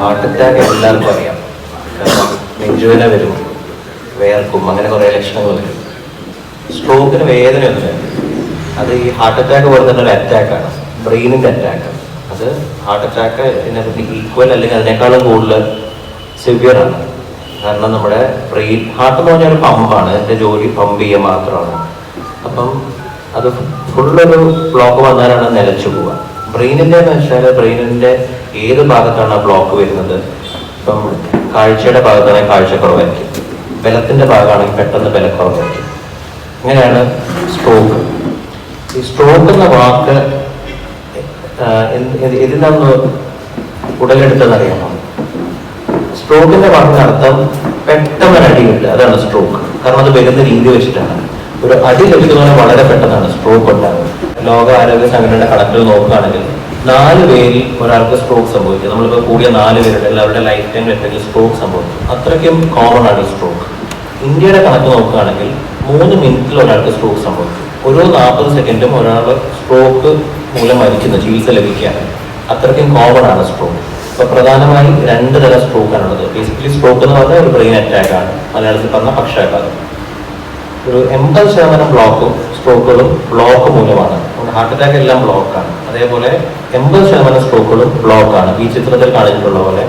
Heart attack എല്ലാവർക്കും അറിയാം നെഞ്ചുവേദന വരും വേർക്കും അങ്ങനെ കുറേ ലക്ഷണങ്ങൾ വരും. സ്ട്രോക്കിന് വേദനയൊന്നുമില്ല അത് ഈ ഹാർട്ട് അറ്റാക്ക് പോലെ തന്നെ ഒരു അറ്റാക്കാണ് ബ്രെയിനിന്റെ അറ്റാക്ക് അത് ഹാർട്ട് അറ്റാക്ക് ഇതിനെപ്പറ്റി ഈക്വൽ അല്ലെങ്കിൽ അതിനേക്കാളും കൂടുതൽ സിവിയർ ആണ്. കാരണം നമ്മുടെ ബ്രെയിൻ ഹാർട്ട് എന്ന് പറഞ്ഞാൽ പമ്പാണ്. എന്റെ ജോലി പമ്പ് ചെയ്യുക മാത്രമാണ്. അപ്പം അത് ഫുള്ളൊരു ബ്ലോക്ക് വന്നാലാണ് നിലച്ചു പോവുക. ബ്രെയിനിന്റെ എന്ന് വെച്ചാൽ ബ്രെയിനിന്റെ ഏത് ഭാഗത്താണ് ആ ബ്ലോക്ക് വരുന്നത്? ഇപ്പം കാഴ്ചയുടെ ഭാഗത്താണെങ്കിൽ കാഴ്ചക്കുറവായിരിക്കും ബലത്തിന്റെ ഭാഗമാണെങ്കിൽ പെട്ടെന്ന് ബലക്കുറവായിരിക്കും ഇങ്ങനെയാണ് സ്ട്രോക്ക് ഈ സ്ട്രോക്ക് എന്ന വാക്ക് ഇതിനൊന്ന് ഉടലെടുത്തതെന്നറിയാമോ സ്ട്രോക്കിന്റെ അർത്ഥം പെട്ടെന്ന് അടി കിട്ടുക. അതാണ് സ്ട്രോക്ക് കാരണം അത് വരുന്ന രീതി വെച്ചിട്ടാണ്. ഒരു അടി ലഭിക്കുന്നതിന് വളരെ പെട്ടെന്നാണ് സ്ട്രോക്ക് ഉണ്ടാകുന്നത് ലോക ആരോഗ്യ സംഘടനയുടെ കണക്കിൽ നോക്കുകയാണെങ്കിൽ നാല് പേരിൽ ഒരാൾക്ക് സ്ട്രോക്ക് സംഭവിക്കും നമ്മളിപ്പോൾ കൂടിയ നാല് പേരുടെ അവരുടെ ലൈഫ് ടൈമിൽ എന്തെങ്കിലും സ്ട്രോക്ക് സംഭവിക്കും. അത്രയ്ക്കും കോമൺ ആണ് സ്ട്രോക്ക് ഇന്ത്യയുടെ കണക്ക് നോക്കുകയാണെങ്കിൽ മൂന്ന് മിനിറ്റിൽ ഒരാൾക്ക് സ്ട്രോക്ക് സംഭവിക്കും. ഓരോ നാൽപ്പത് സെക്കൻഡും ഒരാൾ സ്ട്രോക്ക് മൂലം മരിക്കുന്ന. ചികിത്സ ലഭിക്കുകയാണ്. അത്രയ്ക്കും കോമൺ ആണ് സ്ട്രോക്ക് ഇപ്പൊ പ്രധാനമായി രണ്ട് തരം സ്ട്രോക്ക് ആണുള്ളത് ബേസിക്കലി സ്ട്രോക്ക് എന്ന് പറഞ്ഞാൽ ഒരു ബ്രെയിൻ അറ്റാക്ക് ആണ്. മലയാളത്തിൽ പറഞ്ഞ പക്ഷാഘാതം ഒരു എൺപത് ശതമാനം ബ്ലോക്കും സ്ട്രോക്കുകളും ബ്ലോക്ക് മൂലമാണ്. ഹാർട്ട് അറ്റാക്ക് എല്ലാം ബ്ലോക്കാണ് അതേപോലെ എൺപത് ശതമാനം സ്ട്രോക്കുകളും ബ്ലോക്കാണ് ഈ ചിത്രത്തിൽ കാണിച്ചിട്ടുള്ള പോലെ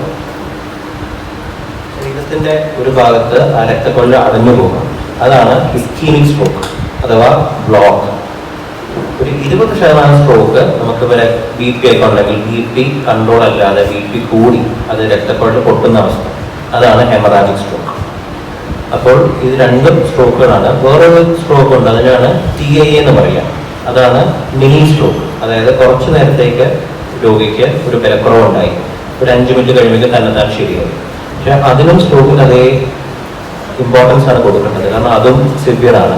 ശരീരത്തിന്റെ ഒരു ഭാഗത്ത് ആ രക്തക്കൊള്ള അടഞ്ഞു പോകും അതാണ് ഇസ്കീമിക് സ്ട്രോക്ക് അഥവാ ബ്ലോക്ക് ഒരു ഇരുപത് ശതമാനം സ്ട്രോക്ക് നമുക്ക് വരെ ബി പി ആയിക്കൊണ്ടെങ്കിൽ ബി പി കൺട്രോൾ അല്ലാതെ ബി പി കൂടി അത് രക്തക്കൊഴൽ പൊട്ടുന്ന അവസ്ഥ. അതാണ് ഹെമറാജിക് സ്ട്രോക്ക് അപ്പോൾ ഇത് രണ്ടും സ്ട്രോക്കുകളാണ് വേറൊരു സ്ട്രോക്ക് ഉണ്ട് അതിനാണ് ടി ഐ എന്ന് പറയുക അതാണ് മിനി സ്ട്രോക്ക് അതായത് കുറച്ച് നേരത്തേക്ക് രോഗിക്ക് ഒരു ബലക്കുറവുണ്ടായി ഒരു അഞ്ച് മിനിറ്റ് കഴിയുമ്പോൾ തന്നെ താൻ ശരിയായി. പക്ഷെ അതിനും സ്ട്രോക്കിന് അതേ ഇമ്പോർട്ടൻസ് ആണ് കൊടുക്കേണ്ടത്. കാരണം അതും സിവിയർ ആണ്.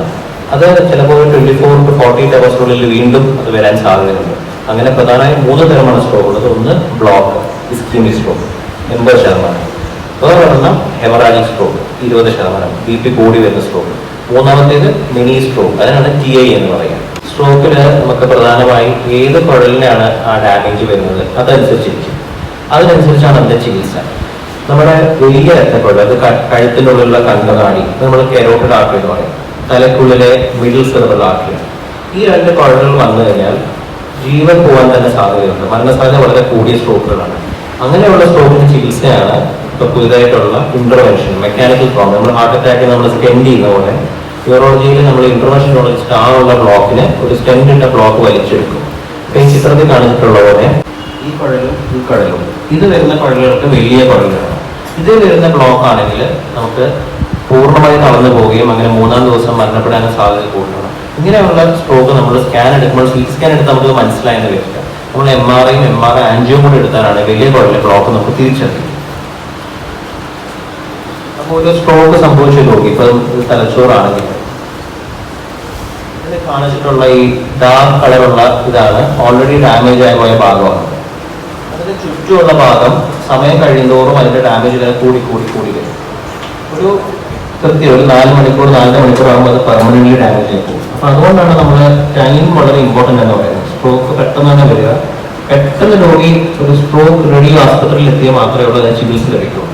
അത് ചിലപ്പോൾ twenty four to forty eight അവേഴ്സിനുള്ളിൽ വീണ്ടും അത് വരാൻ സാധ്യതയുണ്ട്. അങ്ങനെ പ്രധാനമായും മൂന്ന് തരമാണ് സ്ട്രോക്ക് ഉള്ളത്. ഒന്ന് ബ്ലോക്ക് ഇസ്കീമിക് സ്ട്രോക്ക് എൺപത് ശതമാനം. വേറൊരെണ്ണം ഹെമറാജിക് സ്ട്രോക്ക് ഇരുപത് ശതമാനം. ബി പി കൂടി വരുന്ന സ്ട്രോക്ക് മൂന്നാമത്തേത് മിനി സ്ട്രോക്ക് അതിനാണ് ടി ഐ എന്ന് പറയുക. സ്ട്രോക്കിൽ നമുക്ക് പ്രധാനമായി ഏത് കുഴലിനാണ് ആ ഡാമേജ് വരുന്നത്? അതനുസരിച്ചിരിക്കും. അതിനനുസരിച്ചാണ് അതിന്റെ ചികിത്സ. നമ്മുടെ വലിയ രക്തക്കുഴൽ അത് കഴുത്തിനുള്ളിലുള്ള കണ്ണുകാണി നമ്മൾ കെരോട്ടിഡ് ആർട്ടറി എന്ന് പറയും. തലക്കുള്ളിലെ മിഡിൽ സെർവർ ഈ രണ്ട് കുഴലുകൾ വന്നു കഴിഞ്ഞാൽ ജീവൻ പോകാൻ തന്നെ സാധ്യതയുണ്ട്. മരണസാധ്യത വളരെ കൂടിയ സ്ട്രോക്കുകളാണ്. അങ്ങനെയുള്ള സ്ട്രോക്കിന് ചികിത്സയാണ് ഇപ്പൊ പുതിയതായിട്ടുള്ള ഇന്റർവെൻഷൻ മെക്കാനിക്കൽ പ്രോബ്ലം നമ്മൾ ഹാർട്ട് അറ്റാക്ക് നമ്മൾ സ്റ്റെൻഡ് ചെയ്യുന്ന പോലെ യൂറോളജിയിൽ നമ്മൾ വെച്ചിട്ട് ആ ഉള്ള ബ്ലോക്കിന് ഒരു സ്റ്റെൻഡ് ഇട്ട ബ്ലോക്ക് വലിച്ചെടുക്കും. ഇപ്പൊ ഈ ചിത്രത്തിൽ കാണിച്ചിട്ടുള്ള പോലെ ഈ കുഴലും ഈ കുഴലും ഇത് വരുന്ന കുഴലുകൾക്ക് വലിയ കുഴലുകളാണ് ഇത് വരുന്ന ബ്ലോക്ക് ആണെങ്കിൽ നമുക്ക് പൂർണമായി തളർന്നു പോവുകയും അങ്ങനെ മൂന്നാം ദിവസം മരണപ്പെടാനും സാധ്യത കൂടുതലാണ്. ഇങ്ങനെയുള്ള സ്ട്രോക്ക് നമ്മൾ സ്കാൻ എടുക്കുമ്പോൾ സി സ്കാൻ എടുത്ത് നമുക്ക് മനസ്സിലായെന്ന് വരില്ല. നമ്മൾ എം ആർ ഐയും എം ആർ ഐ ആൻജിയും കൂടെ എടുത്താലാണ് വലിയ കുഴലിലെ ബ്ലോക്ക് നമുക്ക് തിരിച്ചറിയും. അപ്പോൾ ഒരു സ്ട്രോക്ക് സംഭവിച്ചു നോക്കി. ഇപ്പൊ തലച്ചോറാണെങ്കിൽ. കാണിച്ചിട്ടുള്ള ഈ ഡാർക്ക് കളറുള്ള ഇതാണ്. ഓൾറെഡി ഡാമേജ് ആയി പോയ ഭാഗമാണ്. അതിന് ചുറ്റുമുള്ള ഭാഗം സമയം കഴിയുന്നതോറും അതിന്റെ ഡാമേജ് കൂടി കൂടി കൂടി വരും. ഒരു കൃത്യം ഒരു നാല് മണിക്കൂർ നാലര മണിക്കൂർ ആകുമ്പോൾ അത് പെർമനന്റ്ലി ഡാമേജ് ആയി പോകും. അപ്പൊ അതുകൊണ്ടാണ് നമ്മൾ ടൈം വളരെ ഇമ്പോർട്ടന്റ് എന്ന് പറയുന്നത്. സ്ട്രോക്ക് പെട്ടെന്ന് തന്നെ വരിക. പെട്ടെന്ന് രോഗി ഒരു സ്ട്രോക്ക് റെഡി ആസ്പത്രിയിൽ എത്തിയാൽ മാത്രമേ ഉള്ളൂ അതിന് ചികിത്സ ലഭിക്കുള്ളൂ.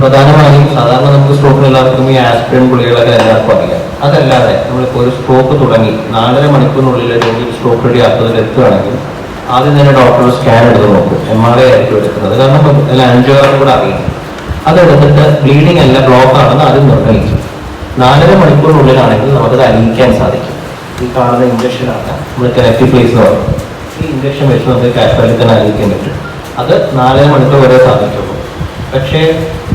പ്രധാനമായും സാധാരണ നമുക്ക് സ്ട്രോക്കിന് എല്ലാവർക്കും ഈ ആസ്പിരിൻ ഗുളികളൊക്കെ എല്ലാവർക്കും അറിയാം. അതല്ലാതെ നമ്മളിപ്പോൾ ഒരു സ്ട്രോക്ക് തുടങ്ങി നാലര മണിക്കൂറിനുള്ളിൽ രോഗി സ്ട്രോക്ക് റെഡി ആസ്പത്രിയിൽ എത്തുകയാണെങ്കിൽ ആദ്യം തന്നെ ഡോക്ടർ സ്കാൻ എടുത്ത് നോക്കും. എം ആർ ഐ ആയിരിക്കും എടുക്കുന്നത്. കാരണം ആൻജിയോഗ്രാം കൂടെ അറിയാം. അതെടുത്തിട്ട് ബ്ലീഡിങ് അല്ല ബ്ലോക്ക് ആണെന്ന് ആദ്യം നിർണയിക്കും. നാലര മണിക്കൂറിനുള്ളിലാണെങ്കിൽ നമുക്കത് അറിയിക്കാൻ സാധിക്കും. ഈ കാണുന്ന ഇഞ്ചക്ഷനാണ് നമ്മൾ കെനക്റ്റിപ്ലേസ് എന്ന് പറഞ്ഞു ഈ ഇഞ്ചക്ഷൻ വെച്ച് നമുക്ക് കാഷ്വാലിറ്റി തന്നെ അറിയിക്കാൻ പറ്റും. അത് നാലര മണിക്കൂർ വരെ സാധിക്കുള്ളൂ. പക്ഷേ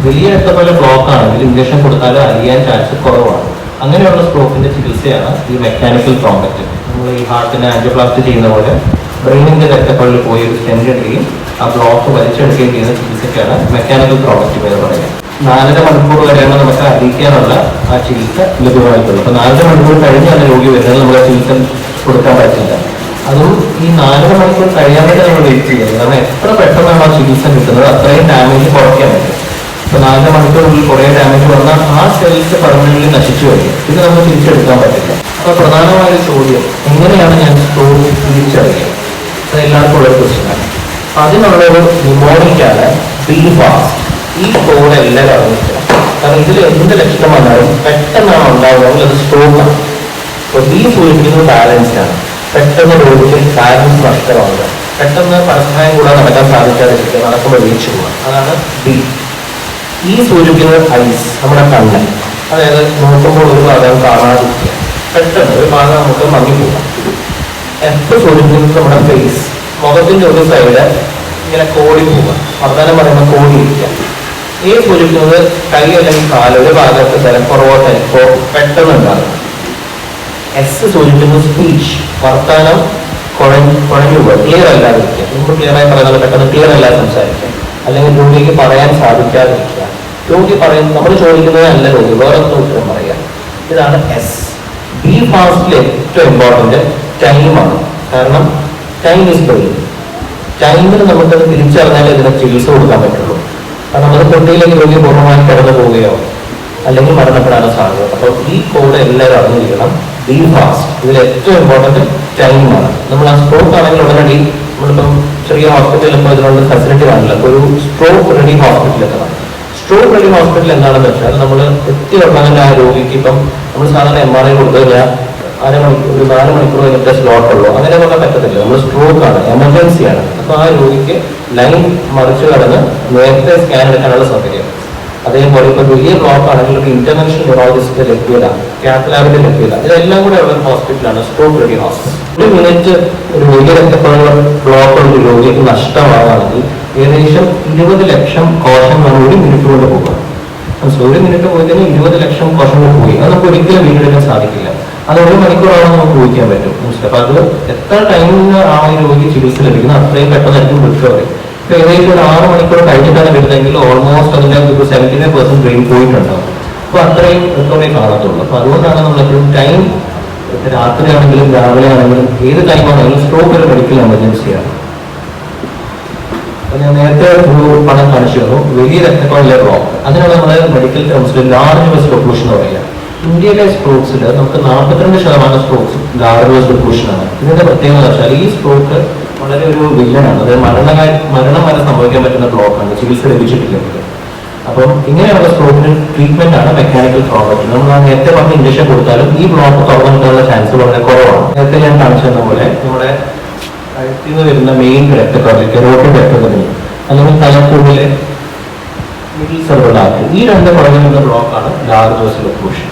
വലിയ എത്തപ്പോലെ ബ്ലോക്ക് ആണെങ്കിൽ ഇഞ്ചക്ഷൻ കൊടുത്താൽ അറിയാൻ ചാൻസ് കുറവാണ്. അങ്ങനെയുള്ള സ്ട്രോക്കിന്റെ ചികിത്സയാണ് ഈ മെക്കാനിക്കൽ ട്രോംബറ്റ് നമ്മൾ ഈ ഹാർട്ടിനെ ആൻജിയോപ്ലാസ്റ്റ് ചെയ്യുന്ന പോലെ ബ്രെയിനിന്റെ രക്തപ്പള്ളിൽ പോയി ഒരു സ്റ്റെൻഡ് ഇടുകയും ആ ബ്ലോക്ക് വലിച്ചെടുക്കുകയും ചെയ്യുന്ന ചികിത്സയ്ക്കാണ് മെക്കാനിക്കൽ പ്രോഡക്റ്റ് എന്ന് പറയുന്നത്. നാലര മണിക്കൂർ വരെയാണ് നമുക്ക് അറിയിക്കാനുള്ള ആ ചികിത്സ ലഭ്യമായിട്ടുള്ളത് അപ്പൊ നാലര മണിക്കൂർ കഴിഞ്ഞാണ് രോഗി വരുന്നത് നമ്മൾ ആ ചികിത്സ കൊടുക്കാൻ പറ്റില്ല. അതും ഈ നാലര മണിക്കൂർ കഴിയാനായിട്ട് നമ്മൾ വെയിറ്റ് ചെയ്യുന്നത് കാരണം എത്ര പെട്ടെന്നാണ് ആ ചികിത്സ കിട്ടുന്നത്? അത്രയും ഡാമേജ് കുറയ്ക്കാൻ പറ്റും. ഇപ്പൊ നാലര മണിക്കൂറിനുള്ളിൽ കുറേ ഡാമേജ് വന്നാൽ ആ സെൽസ് പെർമനന്റ് നശിച്ചു കഴിയും ഇത് നമുക്ക് തിരിച്ചെടുക്കാൻ പറ്റില്ല. അപ്പൊ പ്രധാനമായ ചോദ്യം എങ്ങനെയാണ് ഞാൻ സ്ട്രോക്ക് തിരിച്ചറിയുക? എല്ലാവർക്കും ഉള്ള ക്വസ്റ്റ്യനാണ് അതിനുള്ള ഒരു നിമോണിക്കാണ് ബി ഫാസ്റ്റ് ഈ കോഡ് എല്ലാവരും അറിഞ്ഞിരിക്കണം. കാരണം ഇതിൽ എന്ത് ലക്ഷണം വന്നാലും പെട്ടെന്നാണ് ഉണ്ടാവുകയെങ്കിൽ അത് സ്ട്രോക്കാണ് അപ്പോൾ ബി സൂചിപ്പിക്കുന്നത് ബാലൻസ്ഡാണ് പെട്ടെന്ന് രോഗിക്ക് ബാലൻസ് നഷ്ടമാവുക. പെട്ടെന്ന് പരസ്പരം കൂടെ നടക്കാൻ സാധിക്കാതിരിക്കുക നടക്കുമ്പോൾ വീഴ്ച പോവുക. അതാണ് ബി ഈ സൂചിപ്പിക്കുന്നത് ഐസ് നമ്മുടെ കണ്ണ്. അതായത് നോക്കുമ്പോൾ ഒരു ഭാഗം കാണാതിരിക്കുക. പെട്ടെന്ന് ഒരു ഭാഗം നമുക്ക് മങ്ങിപ്പോകാം എഫ് സൂചിപ്പിക്കുന്നത് നമ്മുടെ ഫേസ് മുഖത്തിന്റെ ഒരു സൈഡ് ഇങ്ങനെ കോടി പോവുക. വർത്തമാനം പറയുമ്പോൾ കോടി ഇരിക്കുക. ഈ സൂചിപ്പിക്കുന്നത് കൈ അല്ലെങ്കിൽ കാലൊരു ഒരു ഭാഗത്ത് ബലക്കുറവോ പെട്ടെന്ന് ഉണ്ടാകും എസ് സൂചിപ്പിക്കുന്നത് സ്പീച്ച് വർത്താനം കുഴഞ്ഞു കുഴഞ്ഞു പോകുക ക്ലിയർ അല്ലാതിരിക്കുക. മുമ്പ് ക്ലിയർ ആയി പറയുന്നത് പെട്ടെന്ന് ക്ലിയർ അല്ലാതെ സംസാരിക്കുക. അല്ലെങ്കിൽ രോഗിക്ക് പറയാൻ സാധിക്കാതിരിക്കുക. രോഗി പറയുന്നത് നമ്മൾ ചോദിക്കുന്നത് ചോദിക്കുന്നതല്ല രോഗി വേറെ ഉത്തരം പറയുക ഇതാണ് എസ് ബി ഫാസ്റ്റിൽ ഏറ്റവും ഇമ്പോർട്ടന്റ് ടൈമാണ് കാരണം ടൈം ഈസ് ബ്രെയിൻ ടൈമിൽ നമുക്കത് തിരിച്ചറിഞ്ഞാലേ ഇതിന് ചികിത്സ കൊടുക്കാൻ പറ്റുള്ളൂ. കാരണം അത് പൊട്ടിയിലേക്ക് വലിയ പൂർണമായും കിടന്നു പോവുകയോ അല്ലെങ്കിൽ മരണപ്പെടാനോ സാധ്യത അപ്പോൾ ഈ കോഡ് എല്ലാവരും അറിഞ്ഞിരിക്കണം. ബി ഫാസ്റ്റ് ഇതിൽ ഏറ്റവും ഇമ്പോർട്ടന്റ് ടൈമാണ് നമ്മൾ ആ സ്ട്രോക്ക് ആണെങ്കിൽ ഉടനടി നമ്മളിപ്പം ചെറിയ ഹോസ്പിറ്റലിൽ ഇപ്പോൾ ഇതിനുള്ള ഫെസിലിറ്റി കാണില്ല. അപ്പോൾ ഒരു സ്ട്രോക്ക് റെഡി ഹോസ്പിറ്റലിൽ എത്തണം. സ്ട്രോക്ക് റെഡി ഹോസ്പിറ്റൽ എന്താണെന്ന് വെച്ചാൽ നമ്മൾ എത്തി ഉടനെ ആ രോഗിക്ക് ഇപ്പം നമ്മൾ സാധാരണ എം ആർ ഐ കൊടുത്തു കഴിഞ്ഞാൽ അരമണിക്കൂർ ഒരു നാല് മണിക്കൂർ കഴിഞ്ഞിട്ട് സ്ലോട്ട് ഉള്ളൂ. അങ്ങനെ പറഞ്ഞാൽ പറ്റത്തില്ല. നമ്മൾ സ്ട്രോക്ക് ആണ് എമർജൻസി ആണ്. അപ്പോൾ ആ രോഗിക്ക് ലൈൻ മറിച്ചു കടന്ന് നേരത്തെ സ്കാൻ എടുക്കാനുള്ള സൗകര്യം. അതേപോലെ ഇപ്പോൾ വലിയ ബ്ലോക്ക് ആണെങ്കിൽ ഒരു ഇന്റർനാഷണൽ ന്യൂറോളജിസ്റ്റ് ലഭ്യത കാത്തലാബിന്റെ ലഭ്യത ഇതെല്ലാം കൂടെ ഉള്ള ഹോസ്പിറ്റലാണ് സ്ട്രോക്ക് റെഡി ഹോസ്പിറ്റൽ ഒരു മിനിറ്റ് ഒരു വലിയ രക്തപ്പെടുന്ന ബ്ലോക്ക് ഒരു രോഗിക്ക് നഷ്ടമാവുകയാണെങ്കിൽ ഏകദേശം ഇരുപത് ലക്ഷം കോശങ്ങൾ ഒരു മിനിറ്റ് കൊണ്ട് പോകും മനസ്സിലായി? ഒരു മിനിറ്റ് പോയി കഴിഞ്ഞാൽ ഇരുപത് ലക്ഷം കോശങ്ങൾ പോയി. അത് നമുക്ക് ഒരിക്കലും വീണ്ടെടുക്കാൻ സാധിക്കില്ല. അത് ഒരു മണിക്കൂറാണ് നമുക്ക് ഊഹിക്കാൻ പറ്റും. അപ്പൊ അത് എത്ര ടൈമിന് ആ ഒരു രോഗി ചികിത്സ ലഭിക്കുന്നത് അത്രയും പെട്ടെന്നായിരിക്കും റിക്കവറി ഇപ്പൊ ഏകദേശം ഒരു ആറ് മണിക്കൂർ കഴിഞ്ഞിട്ടാണ് വരുന്നതെങ്കിൽ ഓൾമോസ്റ്റ് അതിന്റെ ഒരു സെവന്റി ഫൈവ് പെർസെന്റ് ബ്രെയിൻ പോയിട്ടുണ്ടാവും അപ്പൊ അത്രയും റിക്കവറി കാണത്തുള്ളൂ. അപ്പൊ അതുകൊണ്ടാണ് നമ്മൾ എപ്പോഴും ടൈം രാത്രിയാണെങ്കിലും രാവിലെ ആണെങ്കിലും ഏത് ടൈമാണെങ്കിലും സ്ട്രോക്ക് ഒരു മെഡിക്കൽ എമർജൻസിയാണ് അപ്പൊ ഞാൻ നേരത്തെ ഒരു പണം കാണിച്ചു തന്നു. വലിയ രക്തക്കുഴലിലെ ബ്ലോക്ക് അതിനാണ് നമ്മൾ മെഡിക്കൽ ടേംസിൽ ലാർജ് വെസ്റ്റ് ഒക്ലൂഷൻ എന്ന് പറയുക. ഇന്ത്യയിലെ സ്ട്രോക്സിൽ നമുക്ക് നാൽപ്പത്തിരണ്ട് ശതമാനം സ്ട്രോക്സ് ഒക്ലൂഷൻ ആണ് ഇതിന്റെ പ്രത്യേകത വെച്ചാൽ ഈ സ്ട്രോക്ക് വളരെ ഒരു വില്ലനാണ് അതായത് മരണ മരണം വരെ സംഭവിക്കാൻ പറ്റുന്ന ബ്ലോക്കാണ് ചികിത്സ ലഭിച്ചിട്ടില്ല അപ്പം ഇങ്ങനെയുള്ള സ്ട്രോക്കിന് ട്രീറ്റ്മെന്റ് ആണ് മെക്കാനിക്കൽ പ്രോബ്ലം നമ്മൾ നേരത്തെ പറഞ്ഞ ഇഞ്ചക്ഷൻ കൊടുത്താലും ഈ ബ്ലോക്ക് തുറന്നിട്ടുള്ള ചാൻസ് വളരെ കുറവാണ്. നേരത്തെ ഞാൻ കാണിച്ചു തന്ന പോലെ നമ്മുടെ കഴുത്തിൽ നിന്ന് വരുന്ന മെയിൻ രക്തക്കറി കെറോട്ടിൻ രക്തക്കറി അല്ലെങ്കിൽ തലക്കൂടിലെ മിഡിൽ സെർവലാക്ക് ഈ രണ്ട് കുറഞ്ഞ ബ്ലോക്കാണ് വെസൽ ഒക്ലൂഷൻ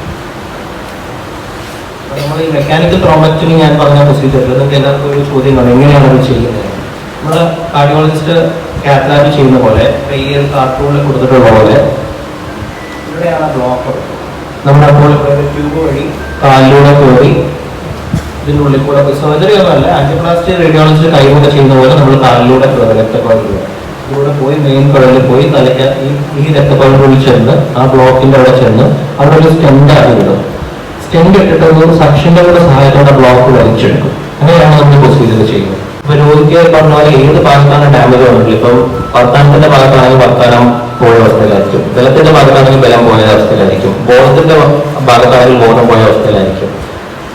നമ്മൾ ഈ മെക്കാനിക്കൽ ട്രോമക്ടമി ഞാൻ പറഞ്ഞ പ്രൊസീജിയറിൽ നിങ്ങൾക്ക് എല്ലാവർക്കും ഒരു ചോദ്യം എങ്ങനെയാണ് അത് ചെയ്യുന്നത്? നമ്മൾ കാർഡിയോളജിസ്റ്റ് കാത്തലാബ് ചെയ്യുന്ന പോലെ ഈ കാർട്ടൂണിൽ കൊടുത്തിട്ടുള്ള പോലെ ഇവിടെയാണ് ബ്ലോക്ക് നമ്മുടെ അപ്പോൾ ട്യൂബ് വഴി കാലിലൂടെ കയറി ഇതിനുള്ളിൽ കൂടെ സർജറി ഒന്നുമല്ല ആന്റിപ്ലാസ്റ്റി റേഡിയോളജിസ്റ്റ് കൈകൊണ്ട് ചെയ്യുന്ന പോലെ നമ്മൾ കാലിലൂടെ കയറി ഇതിലൂടെ പോയി മെയിൻ കുഴലിൽ പോയി തലയ്ക്ക് ഈ ഈ രക്തക്കുഴലിനുള്ളിൽ ചെന്ന് ആ ബ്ലോക്കിന്റെ അവിടെ ചെന്ന് അവിടെ ഒരു സ്റ്റെൻഡ് ആക്കി വിടും സ്റ്റെൻഡ് ഇട്ടിട്ട് ഒരു സക്ഷന്റെ കൂടെ സഹായത്തോടെ ബ്ലോക്ക് വലിച്ചെടുക്കും. അങ്ങനെയാണ് നമ്മൾ പ്രൊസീജിയർ ചെയ്യുന്നത്. ഇപ്പൊ രോഗിക്ക് പറഞ്ഞ പോലെ ഏത് ഭാഗത്താണ് ഡാമേജ് വന്നിട്ടില്ല ഇപ്പം വർത്താനത്തിന്റെ ഭാഗത്താണെങ്കിൽ വർത്താനം പോയ അവസ്ഥയിലായിരിക്കും. ബലത്തിന്റെ ഭാഗത്താണെങ്കിൽ ബലം പോയ അവസ്ഥയിലായിരിക്കും. ബോധത്തിന്റെ ഭാഗത്താണെങ്കിൽ ബോധം പോയ അവസ്ഥയിലായിരിക്കും.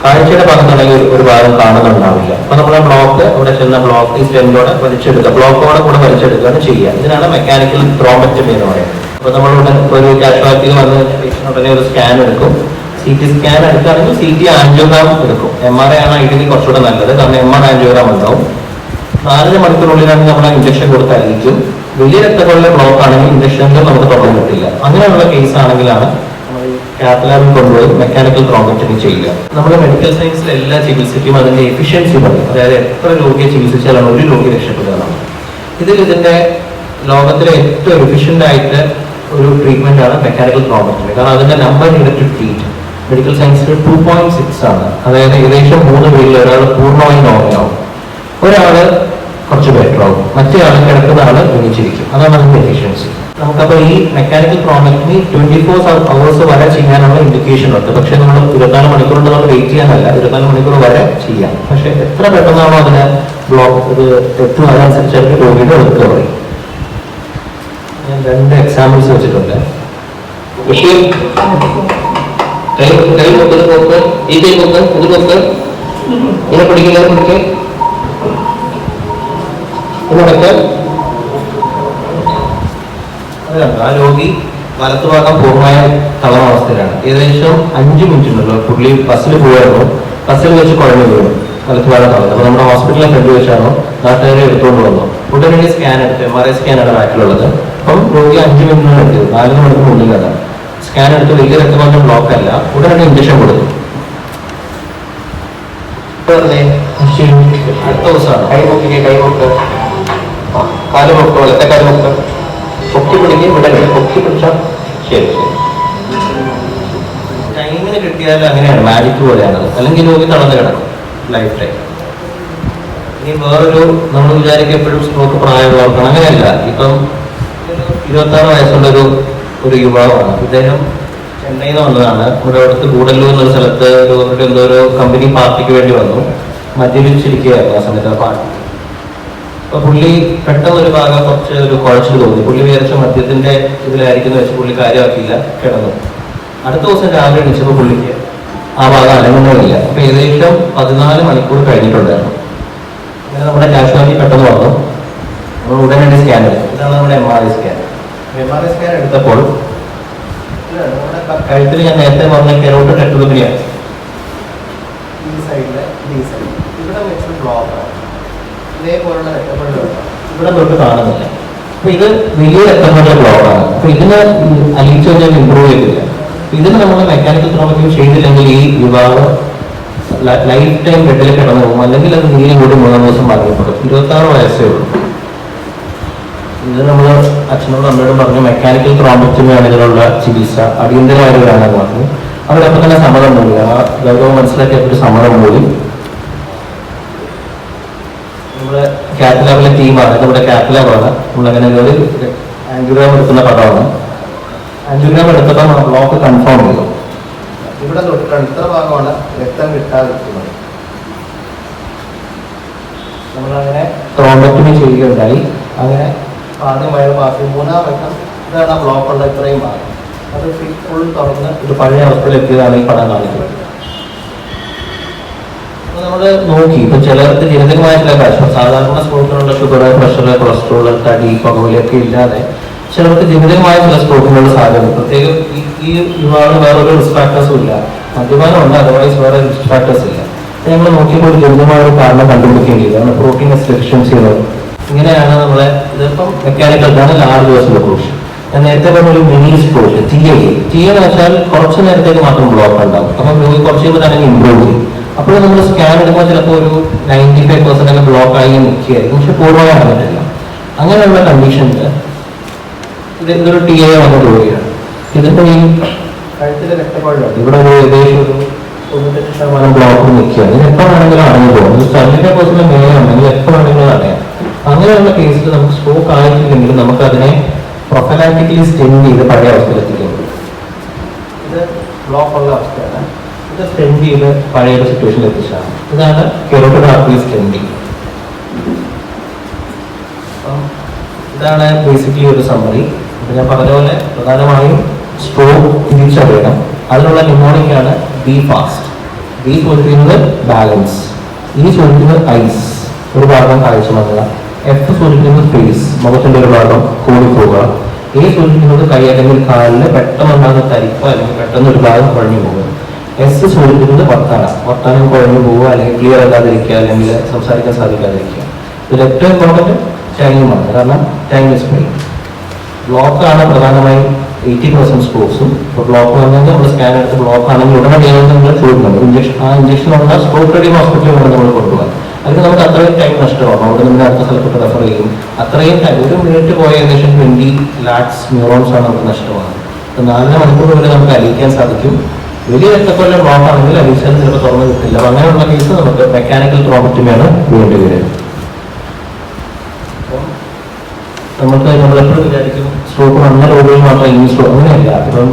കാഴ്ചയുടെ ഭാഗത്താണെങ്കിൽ ഒരു- ഭാഗം കാണുന്നുണ്ടാവില്ല. അപ്പൊ നമ്മുടെ ബ്ലോക്ക് അവിടെ ചെന്ന ബ്ലോക്ക് ഈ സ്റ്റെൻഡോടെ വലിച്ചെടുക്കുക. ബ്ലോക്കോടെ കൂടെ വലിച്ചെടുക്കുകയാണ് ചെയ്യുക. ഇതിനാണ് മെക്കാനിക്കൽ ത്രോമറ്റമി എന്ന് പറയുന്നത്. അപ്പൊ നമ്മളിവിടെ ഒരു കാഷ്വാലിറ്റിയിൽ വന്ന് ഉടനെ ഒരു സ്കാൻ എടുക്കും. സി ടി സ്കാൻ എടുക്കുകയാണെങ്കിൽ സി ടി ആൻജിയോഗ്രാം എടുക്കും. എം ആർ ഐ ആണ് ഐഡിയലി കുറച്ചുകൂടെ നല്ലത്. കാരണം എം ആർ ആൻജിയോഗ്രാം ഉണ്ടാവും. നാലര മണിക്കൂറിനുള്ളിലാണ് നമ്മൾ ഇഞ്ചക്ഷൻ കൊടുത്തായിരിക്കും. വലിയ രക്തക്കുഴലിലെ ബ്ലോക്ക് ആണെങ്കിൽ ഇഞ്ചക്ഷനിൽ നമുക്ക് തുടങ്ങാൻ പറ്റില്ല അങ്ങനെയുള്ള കേസ് ആണെങ്കിലാണ് കാറ്റലാബിൽ കൊണ്ടുപോയി മെക്കാനിക്കൽ ട്രോമക്ടമി ചെയ്യുക. നമ്മുടെ മെഡിക്കൽ സയൻസിൽ എല്ലാ ചികിത്സയ്ക്കും അതിന്റെ എഫിഷ്യൻസി പറയും. അതായത് എത്ര രോഗിയെ ചികിത്സിച്ചാലാണ് ഒരു രോഗി രക്ഷപ്പെടുക. ഇതിൽ ഇതിന്റെ ലോകത്തിലെ ഏറ്റവും എഫിഷ്യന്റ് ആയിട്ട് ഒരു ട്രീറ്റ്മെന്റ് ആണ് മെക്കാനിക്കൽ ട്രോമക്ടമി കാരണം അതിന്റെ നമ്പർ യൂണിറ്റ് ട്രീറ്റ് മെഡിക്കൽ സയൻസിൽ ടു പോയിന്റ് സിക്സ് ആണ്. അതായത് ഏകദേശം മൂന്ന് പേരിൽ ഒരാൾ പൂർണമായി നോർമലാവും ഒരാൾ കുറച്ച് ബെറ്റർ ആവും. മറ്റേ ആൾ കിടക്കുന്ന ആൾ എണീച്ചിരിക്കും അതാണ് അതിന്റെ എഫിഷ്യൻസി നമുക്കപ്പോൾ ഈ mechanical problem twenty four hours വരെ ചെയ്യാനുള്ള ഇൻഡിക്കേഷൻ ഉണ്ട്. പക്ഷെ നമ്മൾ ഇരുപത്തിനാല് മണിക്കൂർ കൊണ്ട് നമ്മൾ വെയിറ്റ് ചെയ്യാനല്ല. ഇരുപത്തിനാല് മണിക്കൂർ വരെ ചെയ്യാം. പക്ഷെ എത്ര പെട്ടെന്നാണോ അതിന് ബ്ലോക്ക് ഇത് എത്തും അതനുസരിച്ചായിരിക്കും രോഗിയുടെ റിക്കവറി ഞാൻ രണ്ട് എക്സാമ്പിൾസ് വെച്ചിട്ടുണ്ട്. അതാണ് രോഗി വലത്തുഭാഗം പൂർണമായ തളർന്ന അവസ്ഥയിലാണ്. ഏകദേശം അഞ്ച് മിനിറ്റ് പുള്ളി ബസ്സിൽ പോയായിരുന്നു. ബസ്സിൽ വെച്ച് കുഴഞ്ഞു വീണു. വലത്തുഭാഗം തളർന്നു. അപ്പൊ നമ്മുടെ ഹോസ്പിറ്റലിൽ ഫ്രണ്ട് വെച്ചാണോ നാട്ടുകാരെ എടുത്തുകൊണ്ട് വന്നു ഉടനെ സ്കാൻ എടുത്ത് എം ആർ ഐ സ്കാനാണ് ബാക്കിലുള്ളത്. അപ്പം രോഗി അഞ്ച് മിനിറ്റിനാണ് എടുത്തത് നാല് മുന്നിൽ ഉള്ളിലാണ് സ്കാൻ എടുത്ത് വലിയ രക്തമാറ്റം ബ്ലോക്ക് അല്ല ഉടനെ ഇഞ്ചക്ഷൻ കൊടുക്കും അടുത്ത ദിവസമാണ്. കൈ പൊക്കിക്ക് കൈ പൊക്ക്. കാൽ പൊക്ക് വലത്തെ കാൽ പൊക്ക്? പിടിച്ചാൽ ശരി ടൈമിന് കിട്ടിയാൽ അങ്ങനെയാണ്. മാജിക് പോലെയാണ് അല്ലെങ്കിൽ രോഗി തളർന്ന് കിടക്കും. ലൈഫ് ടൈം ഇനി വേറൊരു നമ്മൾ വിചാരിക്കും എപ്പോഴും സ്ട്രോക്ക് പ്രായമുള്ളവർക്കാണ്. അങ്ങനെയല്ല. ഇപ്പം ഇരുപത്തി ആറ് വയസ്സുള്ള ഒരു യുവാവാണ്. ഇദ്ദേഹം ചെന്നൈയിൽ വന്നതാണ്. ഇവിടെ അടുത്ത് കൂടല്ലൂർ എന്നൊരു സ്ഥലത്ത് ഒരു എന്തോ ഒരു കമ്പനി പാർട്ടിക്ക് വേണ്ടി വന്നു. മദ്യപിച്ചിരിക്കുകയായിരുന്നു ആ സമയത്ത് ആ പാർട്ടി. അപ്പൊ പുള്ളി പെട്ടെന്ന് ഒരു ഭാഗം കുറച്ച് ഒരു കുഴച്ചിൽ തോന്നി. പുള്ളി വിചാരിച്ച മദ്യത്തിന്റെ ഇതിലായിരിക്കുന്ന വെച്ച് പുള്ളി കാര്യമാക്കിയില്ല കിടന്നു. അടുത്ത ദിവസം രാവിലെ എണീച്ചപ്പോൾ പുള്ളിക്ക് ആ ഭാഗം അനങ്ങുന്നില്ല. അപ്പൊ ഏകദേശം പതിനാല് മണിക്കൂർ കഴിഞ്ഞിട്ടുണ്ടായിരുന്നു. അങ്ങനെ നമ്മുടെ കാഷ്വാലിറ്റി പെട്ടെന്ന് വന്നു. നമ്മൾ ഉടനടി സ്കാൻ എടുക്കും ഇതാണ് നമ്മുടെ M R I scan M R I scan എടുത്തപ്പോൾ കഴുത്തിൽ ഞാൻ നേരത്തെ പറഞ്ഞ കെറോട്ട് ടെട്ടുലബിയാണ് ഈ സൈഡിൽ ഈ സൈഡ് ഇവിടെ വെച്ച് ബ്ലോക്കാണ് ഇതേപോലുള്ള രക്തപ്പഴുകളാണ് ഇവിടെ തൊട്ട് കാണുന്നില്ല. അപ്പൊ ഇത് വലിയ രക്തപ്പഴുള്ള ബ്ലോക്കാണ് അപ്പൊ ഇതിന് അലിയിച്ചു കഴിഞ്ഞാൽ ഇമ്പ്രൂവ് ചെയ്തില്ല. ഇതിന് നമ്മൾ മെക്കാനിക്കൽ ത്രോമക്യൂ ചെയ്തില്ലെങ്കിൽ ഈ വിഭാഗം ലൈഫ് ടൈം ബെഡിൽ കിടന്നു പോകും. അല്ലെങ്കിൽ അത് നീലം കൂടി മൂന്നാം ദിവസം മരണപ്പെടും ഇരുപത്തി ആറ് വയസ്സേ ഉള്ളൂ. ഇത് നമ്മൾ അച്ഛനോട് അമ്മയോടും പറഞ്ഞു മെക്കാനിക്കൽ ത്രോംബക്ടമിയാണ് ഇതിനുള്ള ചികിത്സ അടിയന്തരമായവരാണെന്ന് പറഞ്ഞു അവരപ്പോൾ തന്നെ സമ്മതം പോയി. ആ ഗൗരവം മനസ്സിലാക്കിയപ്പോൾ സമ്മതം പോയി. നമ്മുടെ കാറ്റലാബിലെ ലാബിലെ ടീമാണ് നമ്മുടെ കാറ്റലാബാണ് ലാബാണ് നമ്മളങ്ങനെ ഒരു ആൻജിയോഗ്രാം എടുക്കുന്ന പടമാണ്. ആൻജിയോഗ്രാം എടുത്തപ്പോൾ നമ്മൾ ബ്ലോക്ക് കൺഫേം ചെയ്തു. ഇവിടെ തൊട്ടിട്ടാണ് ഇത്ര ഭാഗമാണ് രക്തം കിട്ടാതിരിക്കുന്നത്. നമ്മളങ്ങനെ ത്രോംബക്ടമി ചെയ്യുകയുണ്ടായി. അങ്ങനെ ആദ്യം വയറ് പാസ് മൂന്നാം വട്ടം ഇതാണ് ആ ബ്ലോക്ക് ഉള്ള ഇത്രയും ഭാഗം. അത് ഫുൾ തുറന്ന് ഇത് പഴയ അവസ്ഥയിലെത്തിയതാണ് ഈ പടം കാണിക്കുന്നത്. നമ്മൾ നോക്കി. ഇപ്പൊ ചിലർക്ക് ജനിതകമായിട്ടുള്ള ചില സാധാരണ സ്ട്രോക്കിനുള്ള ഷുഗർ പ്രഷർ കൊളസ്ട്രോൾ തടി പുകവലിയൊക്കെ ഇല്ലാതെ ചിലർക്ക് ജനിതകമായ ചില സ്ട്രോക്കിനുള്ള സാധ്യത പ്രത്യേകം ഈ ഈ വിഭാഗം വേറൊരു റിസ്ക് ഫാക്ടേഴ്സും ഇല്ല. മദ്യപാനം ഉണ്ട് അതർവൈസ് വേറെ റിസ്ക് ഫാക്ടേഴ്സ് ഇല്ല. ഞങ്ങൾ നോക്കിയപ്പോൾ ഒരു ജനിതമായ ഒരു കാരണം കണ്ടുപിടിക്കുകയും ചെയ്തു പ്രോട്ടീൻ ഡെഫിഷ്യൻസി എന്നത് ഇങ്ങനെയാണ് നമ്മളെ ഇതിപ്പം മെക്കാനിക്കൽ ആണ് ലാർജ് ദിവസത്തെ പ്രൊഫഷൻ ഞാൻ നേരത്തെ പറഞ്ഞ ഒരു മിനി സ്പോട്ട് തീയതി ടി എന്ന് വെച്ചാൽ കുറച്ച് നേരത്തേക്ക് മാത്രം ബ്ലോക്ക് ഉണ്ടാവും. അപ്പം രോഗി കുറച്ച് കഴിയുമ്പോൾ ഇമ്പ്രൂവ് ചെയ്യും. അപ്പോൾ നമ്മൾ സ്കാൻ എടുക്കുമ്പോൾ ചിലപ്പോൾ ഒരു നയന്റി ഫൈവ് പെർസെന്റ് ഒക്കെ ബ്ലോക്ക് ആയി നിൽക്കുകയായിരിക്കും. പക്ഷെ പൂർണമായി നടന്നിട്ടില്ല. അങ്ങനെയുള്ള കണ്ടീഷനിൽ ഇത് ഇതൊരു ടി എ വന്ന രോഗിയാണ് ഇതിന്റെ ഈ കഴുത്തിലെ രക്തപ്പാടുണ്ട് ഇവിടെ ഒരു ഏകദേശം ഒരു തൊണ്ണൂറ്റഞ്ച് ശതമാനം ബ്ലോക്ക് നിൽക്കുകയാണ്. ഇത് എപ്പോൾ വേണമെങ്കിലും അടഞ്ഞു പോകും ഇത് സെവന്റി ഫൈവ് മേലുണ്ടെങ്കിൽ എപ്പോൾ വേണമെങ്കിലും അടയാം അങ്ങനെയുള്ള കേസിൽ നമുക്ക് സ്ട്രോക്ക് ആയിട്ടില്ലെങ്കിൽ നമുക്ക് അതിനെ പ്രൊഫലാറ്റിക്കലി സ്റ്റെൻഡ് ചെയ്ത് പഴയ അവസ്ഥയിലെത്തിക്കാൻ പറ്റും ഇത് ബ്ലോക്ക് ഉള്ള അവസ്ഥയാണ്. ഇത് സ്റ്റെൻഡ് ചെയ്ത് പഴയ ഒരു സിറ്റുവേഷനിൽ എത്തിച്ചാണ് ഇതാണ് കെറോട്ടോഗ്രാഫി സ്റ്റെൻഡിങ് ഇതാണ് ബേസിക്കലി ഒരു സമ്മറി ഞാൻ പറഞ്ഞ പോലെ പ്രധാനമായും സ്ട്രോക്ക് തിരിച്ചറിയണം. അതിനുള്ള ന്യൂമോണിക്കാണ് ബി ഫാസ്റ്റ് ബി ചോദിക്കുന്നത് ബാലൻസ് ഈ ചോദിക്കുന്നത് ഐസ് ഒരു ഭാഗം കാഴ്ച മങ്ങുക എഫ് സൂചിപ്പിക്കുന്നത് സ്പേസ് മുഖത്തിന്റെ ഒരു ഭാഗം കൂടിപ്പോവുക. എ സൂചിപ്പിക്കുന്നത് കൈ അല്ലെങ്കിൽ കാലിന് പെട്ടെന്നുണ്ടാകുന്ന തരിപ്പ് അല്ലെങ്കിൽ പെട്ടെന്ന് ഒരു ഭാഗം കുഴഞ്ഞു പോകുക. എസ് സൂചിപ്പിക്കുന്നത് വർത്താനം. വർത്താനം കുഴഞ്ഞു പോവുക അല്ലെങ്കിൽ ക്ലിയർ അല്ലാതിരിക്കുക അല്ലെങ്കിൽ സംസാരിക്കാൻ സാധിക്കാതിരിക്കുക. ഇതിൽ ഏറ്റവും ഇമ്പോർട്ടന്റ് ടൈമാണ് കാരണം ടൈം ഇസ് മെയിൻ ബ്ലോക്കാണ് പ്രധാനമായും എയ്റ്റി പെർസെന്റ് സ്ട്രോക്സും ഇപ്പോൾ ബ്ലോക്ക് വന്നത് നമ്മൾ സ്കാൻ എടുത്ത് ബ്ലോക്ക് ആണെങ്കിൽ ഉടനെ നമ്മൾ ചോദിക്കുന്നുണ്ട് ഇഞ്ചക്ഷൻ ആ ഇഞ്ചക്ഷൻ ഉള്ള സ്ട്രോക്ക് റെഡി ഹോസ്പിറ്റലിൽ കൊണ്ട് നമ്മൾ കൊണ്ടുപോകാം. അതിന് നമുക്ക് അത്രയും ടൈം നഷ്ടമാകും അവിടെ നമ്മുടെ അടുത്ത സ്ഥലത്തോട്ട് റെഫർ ചെയ്യും. അത്രയും ടൈം ഒരു മിനിറ്റ് പോയ ഏകദേശം ട്വന്റി ലാക്സ് ന്യൂറോൺസ് ആണ് നമുക്ക് നഷ്ടമാകുന്നത് അപ്പോൾ നാലര മണിക്കൂർ വരെ നമുക്ക് അലിയിക്കാൻ സാധിക്കും. വലിയ രക്തക്കൊല്ലം ബ്ലോക്ക് ആണെങ്കിൽ അലിയിച്ചാൽ ചിലപ്പോൾ തുറന്നു കിട്ടില്ല. അപ്പം അങ്ങനെയുള്ള കേസ് നമുക്ക് മെക്കാനിക്കൽ ട്രോമറ്റിനെയാണ് വേണ്ടി വരും നമുക്ക് നമ്മളെപ്പോഴും വിചാരിക്കും സ്ട്രോക്ക് വന്ന രോഗികൾ മാത്രം ഇനി സ്ട്രോക്ക് അങ്ങനെയല്ല. ഇപ്പം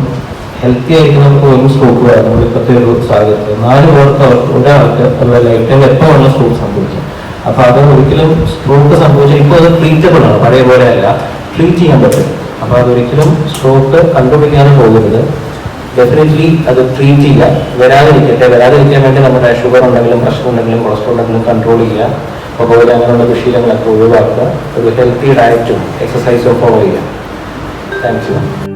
ഹെൽത്തി ആയിട്ട് നമുക്ക് ഒരു സ്ട്രോക്ക് വരുന്നത് ഇപ്പത്തെ ഒരു സാഹചര്യത്തിൽ. നാല് പേർക്ക് അവർക്ക് ഒരാൾക്ക് അതുപോലെ ലൈഫ് ടൈം എപ്പോൾ വേണം സ്ട്രോക്ക് സംഭവിക്കാം അപ്പൊ അത് ഒരിക്കലും സ്ട്രോക്ക് സംഭവിച്ചാൽ ഇപ്പൊ അത് ട്രീറ്റബിൾ ആണ്. പഴയ പോലെ അല്ല. ട്രീറ്റ് ചെയ്യാൻ പറ്റും. അപ്പോൾ അതൊരിക്കലും സ്ട്രോക്ക് കണ്ടുപിടിക്കാനും പോകരുത്. ഡെഫിനറ്റ്ലി അത് ട്രീറ്റ് ചെയ്യുക. വരാതിരിക്കട്ടെ. വരാതിരിക്കാൻ വേണ്ടി നമ്മുടെ ഷുഗർ ഉണ്ടെങ്കിലും പ്രഷർ ഉണ്ടെങ്കിലും കൊളസ്ട്രോൾ ഉണ്ടെങ്കിലും കൺട്രോൾ ചെയ്യുക. അപ്പൊ പോലെ അങ്ങനെയുള്ള ദുശീലങ്ങളൊക്കെ ഒഴിവാക്കുക. ഒരു ഹെൽത്തി ഡയറ്റും എക്സസൈസും ഫോളോ ചെയ്യുക. Thank you